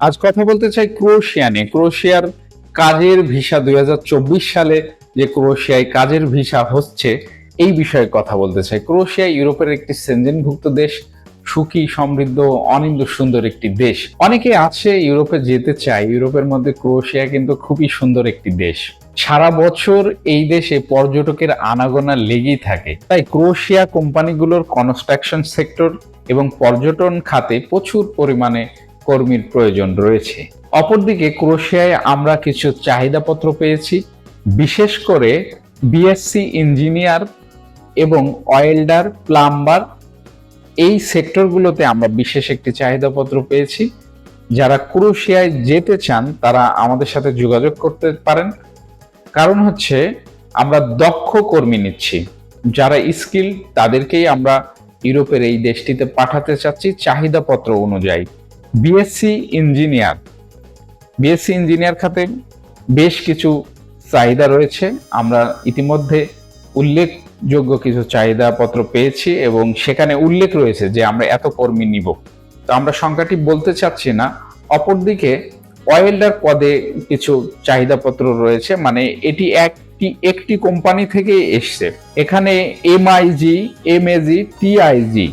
আজ কথা বলতে চাই ক্রোয়েশিয়া নিয়ে। ক্রোয়েশিয়ার কাজের ভিসা দু হাজার চব্বিশ সালে যে ক্রোয়েশিয়ায় কাজের ভিসা হচ্ছে, এই বিষয়ে কথা বলতে চাই। ক্রোয়েশিয়া ইউরোপের একটি সেনজেনভুক্ত দেশ, সুখী, সমৃদ্ধ, অনিন্দ সুন্দর একটি দেশ। অনেকে আছে ইউরোপে যেতে চায়, ইউরোপের মধ্যে ক্রোয়েশিয়া কিন্তু খুবই সুন্দর একটি দেশ। সারা বছর এই দেশে পর্যটকের আনাগোনা লেগেই থাকে। তাই ক্রোয়েশিয়া কোম্পানিগুলোর কনস্ট্রাকশন সেক্টর এবং পর্যটন খাতে প্রচুর পরিমাণে কর্মীর প্রয়োজন রয়েছে। অপরদিকে ক্রোয়েশিয়ায় আমরা কিছু চাহিদাপত্র পেয়েছি, বিশেষ করে বিএসসি ইঞ্জিনিয়ার এবং ওয়েল্ডার, প্লাম্বার, এই সেক্টরগুলোতে আমরা বিশেষ একটি চাহিদাপত্র পেয়েছি। যারা ক্রোয়েশিয়ায় যেতে চান, তারা আমাদের সাথে যোগাযোগ করতে পারেন। কারণ হচ্ছে, আমরা দক্ষ কর্মী নিচ্ছি। যারা স্কিল, তাদেরকেই আমরা ইউরোপের এই দেশটিতে পাঠাতে চাচ্ছি চাহিদাপত্র অনুযায়ী। বিএসসি ইঞ্জিনিয়ার বিএসসি ইঞ্জিনিয়ার খাতে বেশ কিছু চাহিদা রয়েছে। আমরা ইতিমধ্যে উল্লেখযোগ্য কিছু চাহিদাপত্র পেয়েছি এবং সেখানে উল্লেখ রয়েছে যে আমরা এত কর্মী নিব। তো আমরা সংখ্যাটি বলতে চাচ্ছি না। অপরদিকে ওয়েল্ডার পদে কিছু চাহিদাপত্র রয়েছে মানে এটি একটি একটি কোম্পানি থেকে এসছে। এখানে এমআইজি এমএজি টিআইজি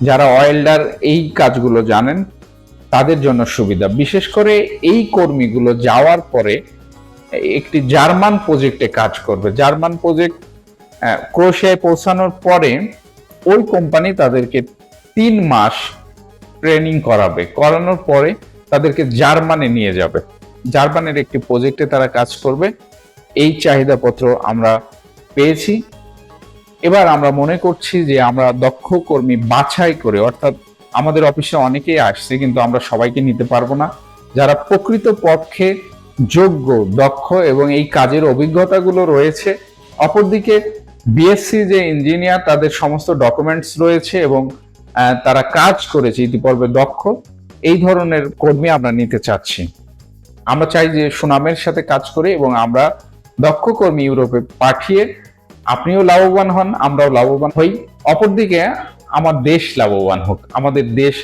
যারা ওয়েল্ডার এই কাজগুলো জানেন তাদের জন্য সুবিধা। বিশেষ করে এই কর্মীগুলো যাওয়ার পরে একটি জার্মান প্রজেক্টে কাজ করবে। জার্মান প্রজেক্ট ক্রোশিয়ায় পৌঁছানোর পরে ওই কোম্পানি তাদেরকে তিন মাস ট্রেনিং করাবে। করানোর পরে তাদেরকে জার্মানে নিয়ে যাবে। জার্মানের একটি প্রজেক্টে তারা কাজ করবে। এই চাহিদাপত্র আমরা পেয়েছি। এবার আমরা মনে করছি যে আমরা দক্ষ কর্মী বাছাই করে, অর্থাৎ আমাদের অফিসে অনেকেই আসছে, কিন্তু আমরা সবাইকে নিতে পারব না। যারা প্রকৃত পক্ষে যোগ্য, দক্ষ এবং এই কাজের অভিজ্ঞতাগুলো রয়েছে, অপরদিকে বিএসসি যে ইঞ্জিনিয়ার তাদের সমস্ত ডকুমেন্টস রয়েছে এবং তারা কাজ করেছে ইতিপূর্বে দক্ষ, এই ধরনের কর্মী আমরা নিতে চাচ্ছি। আমরা চাই যে সুনামের সাথে কাজ করে এবং আমরা দক্ষ কর্মী ইউরোপে পাঠিয়ে আপনিও লাভবান হন, আমরাও লাভবান হই। অপরদিকে আমার দেশ লাভবান হোক, আমাদের দেশ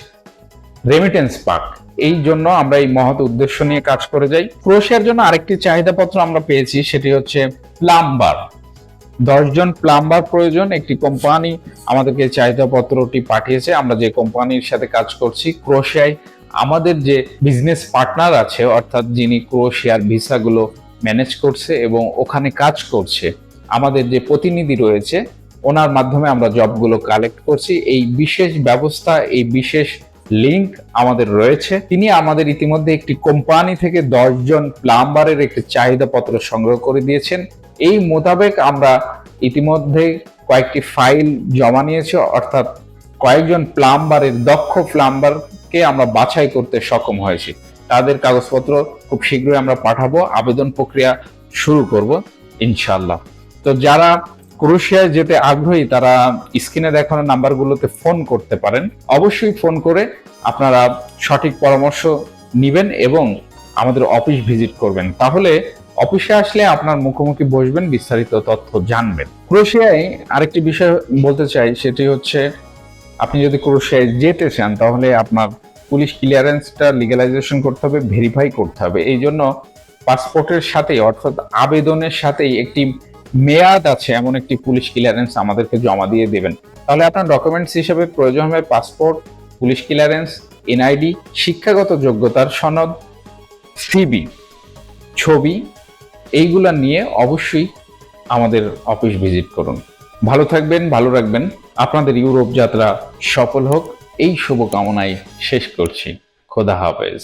রেমিটেন্স পাক। এই জন্য আমরা এই মহৎ উদ্দেশ্য নিয়ে কাজ করে যাই। ক্রোশিয়ার জন্য আরেকটি চাহিদাপত্র আমরা পেয়েছি, সেটি হচ্ছে প্লাম্বার। দশজন প্লাম্বার প্রয়োজন, একটি কোম্পানি আমাদেরকে চাহিদাপত্রটি পাঠিয়েছে, আমরা যে কোম্পানির সাথে কাজ করছি ক্রোশিয়ায়, আমাদের যে বিজনেস পার্টনার আছে, অর্থাৎ যিনি ক্রোশিয়ার ভিসাগুলো ম্যানেজ করছে এবং ওখানে কাজ করছে, আমাদের যে প্রতিনিধি রয়েছে ওনার মাধ্যমে আমরা জবগুলো কালেক্ট করছি। এই বিশেষ ব্যবস্থা, এই বিশেষ লিংক আমাদের রয়েছে। তিনি আমাদের ইতিমধ্যে একটি কোম্পানি থেকে দশজন প্লাম্বারের একটি চাহিদাপত্র সংগ্রহ করে দিয়েছেন। এই মোতাবেক আমরা ইতিমধ্যে কয়েকটি ফাইল জমা নিয়েছি, অর্থাৎ কয়েকজন প্লাম্বারের দক্ষ প্লাম্বারকে আমরা বাছাই করতে সক্ষম হয়েছি। তাদের কাগজপত্র খুব শীঘ্রই আমরা পাঠাবো। আবেদন প্রক্রিয়া শুরু করব ইনশাল্লাহ তো যারা ক্রোশিয়ায় যেতে আগ্রহী তারা স্ক্রিনে দেখানো নাম্বারগুলোতে ফোন করতে পারেন। অবশ্যই ফোন করে আপনারা সঠিক পরামর্শ নিবেন এবং আমাদের অফিস ভিজিট করবেন। তাহলে অফিসে আসলে আপনার মুখোমুখি বসবেন, বিস্তারিত তথ্য জানবেন। ক্রোশিয়ায় আরেকটি বিষয় বলতে চাই, সেটি হচ্ছে আপনি যদি ক্রোশিয়ায় যেতে চান, তাহলে আপনার পুলিশ ক্লিয়ারেন্সটা লিগালাইজেশন করতে হবে, ভেরিফাই করতে হবে। এই জন্য পাসপোর্টের সাথেই, অর্থাৎ আবেদনের সাথেই একটি মেয়াদ আছে এমন একটি পুলিশ ক্লিয়ারেন্স আমাদেরকে জমা দিয়ে দেবেন। তাহলে আপনার ডকুমেন্টস হিসেবে প্রয়োজন হবে পাসপোর্ট পুলিশ ক্লিয়ারেন্স এনআইডি শিক্ষাগত যোগ্যতার সনদ সিবি ছবি, এইগুলা নিয়ে অবশ্যই আমাদের অফিস ভিজিট করুন। ভালো থাকবেন, ভালো রাখবেন। আপনাদের ইউরোপ যাত্রা সফল হোক। এই শুভকামনায় শেষ করছি। খোদা হাফেজ।